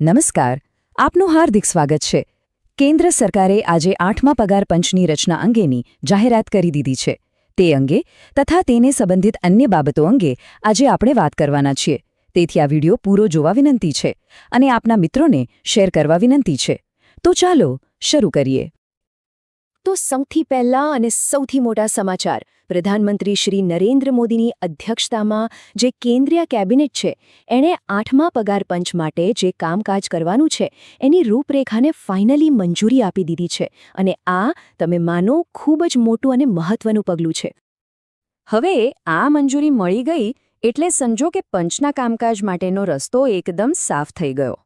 નમસ્કાર, આપનું હાર્દિક સ્વાગત છે. કેન્દ્ર સરકારે આજે આઠમા પગાર પંચની રચના અંગેની જાહેરાત કરી દીધી છે. તે અંગે તથા તેને સંબંધિત અન્ય બાબતો અંગે આજે આપણે વાત કરવાના છીએ. તેથી આ વિડિયો પૂરો જોવા વિનંતી છે અને આપના મિત્રોને શેર કરવા વિનંતી છે. તો ચાલો શરૂ કરીએ. તો સૌથી પહેલા અને સૌથી મોટા સમાચાર. પ્રધાનમંત્રી શ્રી નરેન્દ્ર મોદીની અધ્યક્ષતામાં જે કેન્દ્રીય કેબિનેટ છે, એણે આઠમા પગાર પંચ માટે જે કામકાજ કરવાનું છે, એની રૂપરેખાને ફાઇનલી મંજૂરી આપી દીધી છે. અને આ, તમે માનો, ખૂબ જ મોટું અને મહત્વનું પગલું છે. હવે, આ મંજૂરી મળી ગઈ એટલે સમજો કે પંચના કામકાજ માટેનો રસ્તો એકદમ સાફ થઈ ગયો.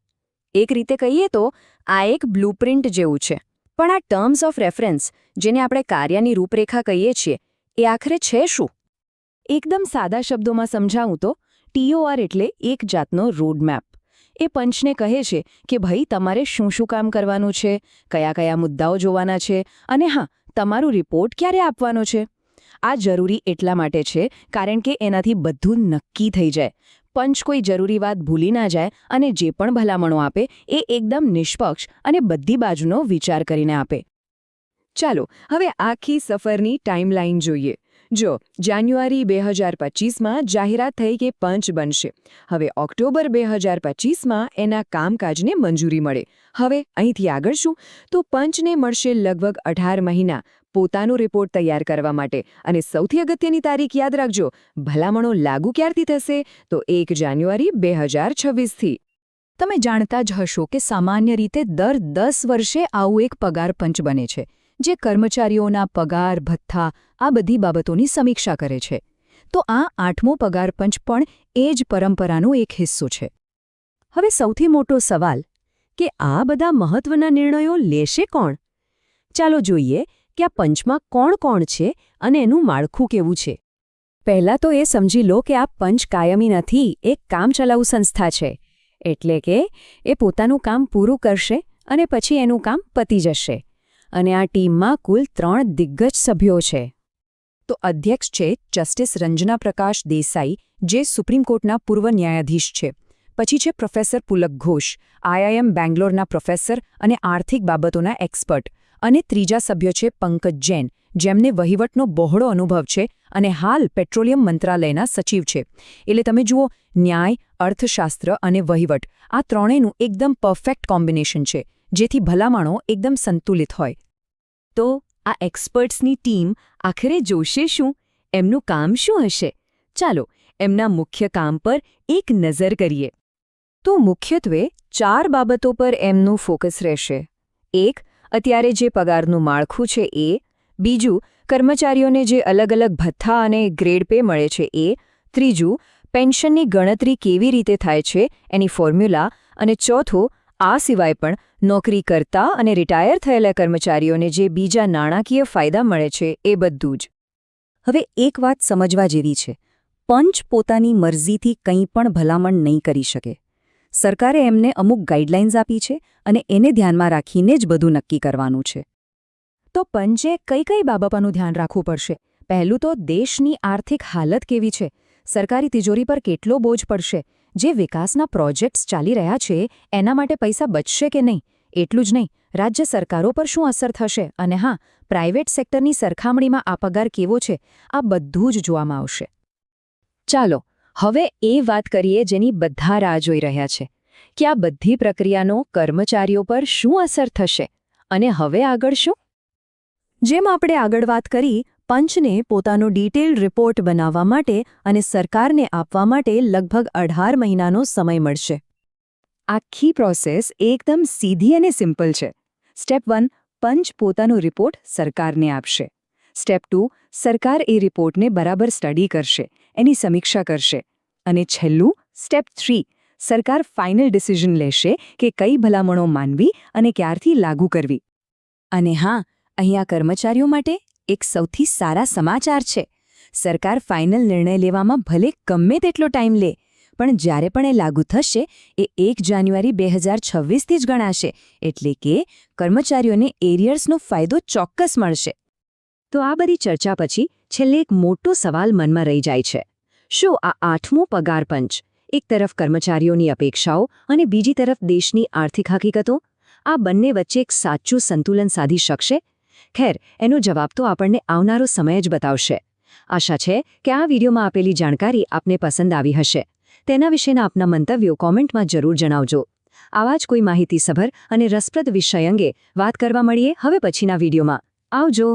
એક રીતે કહીએ તો, આ એક બ્લુપ્રિન્ટ જેવું છે. પણ આ ટર્મ્સ ઓફ રેફરન્સ, જેને આપણે કાર્યની રૂપરેખા કહીએ છીએ, એ આખરે છે શું? એકદમ સાદા શબ્દોમાં સમજાવું તો ટીઓઆર એટલે એક જાતનો રોડમેપ એ પંચને કહે છે કે ભાઈ, તમારે શું શું કામ કરવાનું છે, કયા કયા મુદ્દાઓ જોવાના છે, અને હા, તમારું રિપોર્ટ ક્યારે આપવાનો છે? આ જરૂરી એટલા માટે છે, કારણ કે એનાથી બધું નક્કી થઈ જાય. પંચ કોઈ જરૂરી વાત ભૂલી ના જાય અને જે પણ ભલામણો આપે એ એકદમ નિષ્પક્ષ અને બધી બાજુનો વિચાર કરીને આપે. ચાલો, હવે આખી સફરની ટાઈમલાઈન જોઈએ. જો, જાન્યુઆરી બે હજાર પચીસમાં જાહેરાત થઈ કે પંચ બનશે. હવે ઓક્ટોબર બે હજાર પચીસમાં એના કામકાજને મંજૂરી મળે. હવે અહીંથી આગળ શું? તો પંચને મળશે લગભગ અઢાર મહિના. પોતાનો રિપોર્ટ તૈયાર કરવા માટે. અને સૌથી અગત્યની તારીખ યાદ રાખજો, ભલામણો લાગુ ક્યારથી થશે? તો એક જાન્યુઆરી બે હજાર છવ્વીસથી તમે જાણતા જ હશો કે સામાન્ય રીતે દર દસ વર્ષે આવું એક પગાર પંચ બને છે, જે કર્મચારીઓના પગાર, ભથ્થા, આ બધી બાબતોની સમીક્ષા કરે છે. તો આ આઠમો પગાર પંચ પણ એ જ પરંપરાનો એક હિસ્સો છે. હવે સૌથી મોટો સવાલ, કે આ બધા મહત્વના નિર્ણયો લેશે કોણ? ચાલો જોઈએ કે આ પંચમાં કોણ કોણ છે અને એનું માળખું કેવું છે? પહેલાં તો એ સમજી લો કે આ પંચ કાયમી નથી, એક કામચલાઉ સંસ્થા છે. એટલે કે એ પોતાનું કામ પૂરું કરશે અને પછી એનું કામ પતી જશે. અને આ ટીમમાં કુલ ત્રણ દિગ્ગજ સભ્યો છે. તો અધ્યક્ષ છે જસ્ટિસ રંજના પ્રકાશ દેસાઈ, જે સુપ્રીમ કોર્ટના પૂર્વ ન્યાયાધીશ છે. પછી છે પ્રોફેસર પુલક ઘોષ આઈઆઈએમ બેંગ્લોરના પ્રોફેસર અને આર્થિક બાબતોના એક્સપર્ટ. અને ત્રીજા સભ્ય છે પંકજ જૈન, જેમને વહીવટનો બહોળો અનુભવ છે અને હાલ પેટ્રોલિયમ મંત્રાલયના સચિવ છે. એટલે તમે જુઓ, ન્યાય, અર્થશાસ્ત્ર અને વહીવટ, આ ત્રણેયનું એકદમ પરફેક્ટ કોમ્બિનેશન છે, જેથી ભલામણો એકદમ સંતુલિત હોય. તો આ એક્સપર્ટ્સની ટીમ આખરે જોશે શું? એમનું કામ શું હશે? ચાલો, એમના મુખ્ય કામ પર એક નજર કરીએ. તો મુખ્યત્વે ચાર બાબતો પર એમનું ફોકસ રહેશે. એક અત્યારે જે પગારનું માળખું છે એ, બીજું, કર્મચારીઓને જે અલગ અલગ ભથ્થા અને ગ્રેડ પે મળે છે એ, ત્રીજું, પેન્શનની ગણતરી કેવી રીતે થાય છે એની ફોર્મ્યુલા, અને ચોથો, આ સિવાય પણ નોકરી કરતા અને રિટાયર થયેલા કર્મચારીઓને જે બીજા નાણાકીય ફાયદા મળે છે એ બધું જ. હવે એક વાત સમજવા જેવી છે. પંચ પોતાની મરજીથી કંઈ પણ ભલામણ નહીં કરી શકે. સરકારે એમને અમુક ગાઈડલાઇન્સ આપી છે અને એને ધ્યાનમાં રાખીને જ બધું નક્કી કરવાનું છે. તો પંચે કઈ કઈ બાબતોનું ધ્યાન રાખવું પડશે? પહેલું તો દેશની આર્થિક હાલત કેવી છે? સરકારી તિજોરી પર કેટલો બોજ પડશે? જે વિકાસના પ્રોજેક્ટ્સ ચાલી રહ્યા છે, એના માટે પૈસા બચશે કે નહીં? એટલું જ નહીં, રાજ્ય સરકારો પર શું અસર થશે? અને હા, પ્રાઇવેટ સેક્ટરની સરખામણીમાં આ પગાર કેવો છે? આ બધું જ જોવામાં આવશે. ચાલો હવે એ વાત કરીએ જેની બધા રાહ જોઈ રહ્યા છે, કે આ બધી પ્રક્રિયાનો કર્મચારીઓ પર શું અસર થશે અને હવે આગળ શું? જેમ આપણે આગળ વાત કરી, પંચને પોતાનો ડિટેલ રિપોર્ટ બનાવવા માટે અને સરકારને આપવા માટે લગભગ અઢાર મહિનાનો સમય મળશે. આખી પ્રોસેસ એકદમ સીધી અને સિમ્પલ છે. સ્ટેપ વન, પંચ પોતાનો રિપોર્ટ સરકારને આપશે. સ્ટેપ ટુ, સરકાર એ રિપોર્ટને બરાબર સ્ટડી કરશે. એની સમીક્ષા કરશે. અને છેલ્લું સ્ટેપ થ્રી સરકાર ફાઇનલ ડિસિઝન લેશે કે કઈ ભલામણો માનવી અને ક્યારથી લાગુ કરવી. અને હા, અહીંયા કર્મચારીઓ માટે એક સૌથી સારા સમાચાર છે. સરકાર ફાઇનલ નિર્ણય લેવામાં ભલે ગમે તેટલો ટાઈમ લે, પણ જ્યારે પણ એ લાગુ થશે, એ એક જાન્યુઆરી બે હજાર છવ્વીસથી જ ગણાશે. એટલે કે કર્મચારીઓને એરિયર્સનો ફાયદો ચોક્કસ મળશે. તો આ બધી ચર્ચા પછી છેલ્લે એક મોટો સવાલ મનમાં રહી જાય છે. શું આ આઠમો પગાર પંચ એક તરફ કર્મચારીઓની અપેક્ષાઓ અને બીજી તરફ દેશની આર્થિક હકીકતો? આ બંને વચ્ચે એક સાચું સંતુલન સાધી શકશે? ખેર, એનો જવાબ તો આપણને આવનારો સમય જ બતાવશે. આશા છે કે આ વિડીયોમાં આપેલી જાણકારી આપને પસંદ આવી હશે. તેના વિશેના આપના મંતવ્યો કોમેન્ટમાં જરૂર જણાવજો. આવા જ કોઈ માહિતીસભર અને રસપ્રદ વિષય અંગે વાત કરવા મળીએ હવે પછીના વિડીયોમાં. આવજો!